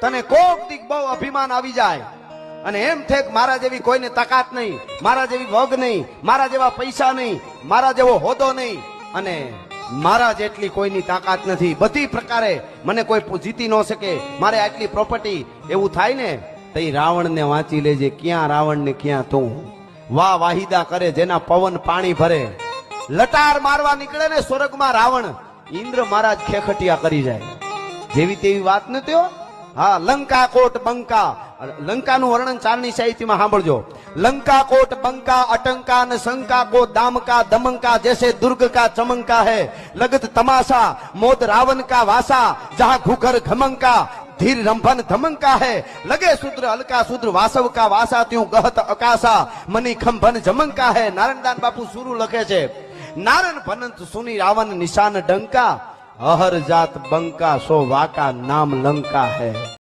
તને કોક દીક બહુ અભિમાન આવી જાય. અને એમ કે મારા જેવી કોઈને તાકાત નહીં, મારા જેવી વગ નહીં, મારા જેવા પૈસા નહીં, મારા જેવો હોદો નહીં. અને મારા જેટલી કોઈની તાકાત નથી. બધી પ્રકારે મને કોઈ જીતી ન શકે. મારે આટલી પ્રોપર્ટી એવું થાય ને, તો રાવણને વાંચી લેજે, ક્યાં રાવણ ને ક્યાં તું? વાહ વાહિદા કરે, જેના પવન પાણી ભરે. લટાર મારવા નીકળે ને સ્વર્ગમાં રાવણ. ઇન્દ્ર મહારાજ ખેખટિયા કરી જાય. જેવી તેવી વાત નથી હા, લંકા કોટ બંકા. લંકાનું વર્ણન ચાલની સાહિત્યમાં સાંભળજો. લંકા કોટ બંકા, અટંકા ને શંકા કો દામકા, દમંકા જૈસે દુર્ગ કા ચમંકા હે. લગત તમાશા, મોદ રાવણ કા વાસા, જહા ઘુઘર ઘમંકા, ધીર રંભન ધમંકા હે. લગે શુદ્ર અલકા શુદ્ર, વાસવ કા વાસા ત્યું ગહત અકાશા, મની ખંભન જમંકા હે. નારાયણદાન બાપુ સુરુ લખે છે. નારણ ભનંત સુની રાવણ નિશાન ડંકા. અહર જાત બંકા સો વાકા નામ લંકા હૈ